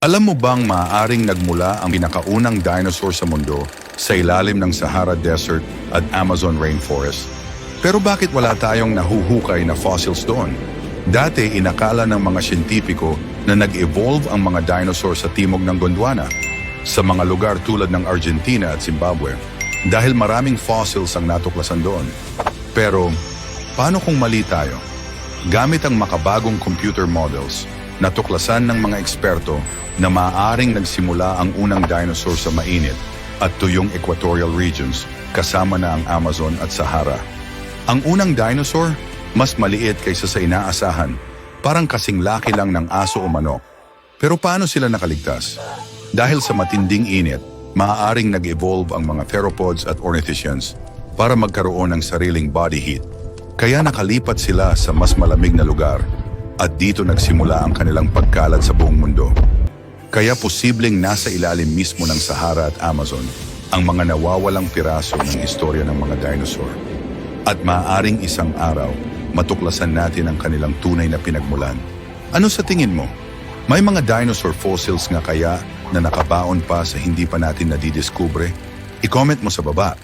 Alam mo bang maaaring nagmula ang pinakaunang dinosaur sa mundo sa ilalim ng Sahara Desert at Amazon Rainforest? Pero bakit wala tayong nahuhukay na fossils doon? Dati inakala ng mga siyentipiko na nag-evolve ang mga dinosaur sa timog ng Gondwana, sa mga lugar tulad ng Argentina at Zimbabwe, dahil maraming fossils ang natuklasan doon. Pero paano kung mali tayo? Gamit ang makabagong computer models, natuklasan ng mga eksperto na maaaring nagsimula ang unang dinosaur sa mainit at tuyong equatorial regions kasama na ang Amazon at Sahara. Ang unang dinosaur, mas maliit kaysa sa inaasahan, parang kasing laki lang ng aso o manok. Pero paano sila nakaligtas? Dahil sa matinding init, maaaring nag-evolve ang mga theropods at ornithischians para magkaroon ng sariling body heat. Kaya nakalipat sila sa mas malamig na lugar at dito nagsimula ang kanilang pagkalat sa buong mundo. Kaya posibleng nasa ilalim mismo ng Sahara at Amazon ang mga nawawalang piraso ng istorya ng mga dinosaur. At maaaring isang araw, matuklasan natin ang kanilang tunay na pinagmulan. Ano sa tingin mo? May mga dinosaur fossils nga kaya na nakabaon pa sa hindi pa natin nadidiskubre? I-comment mo sa baba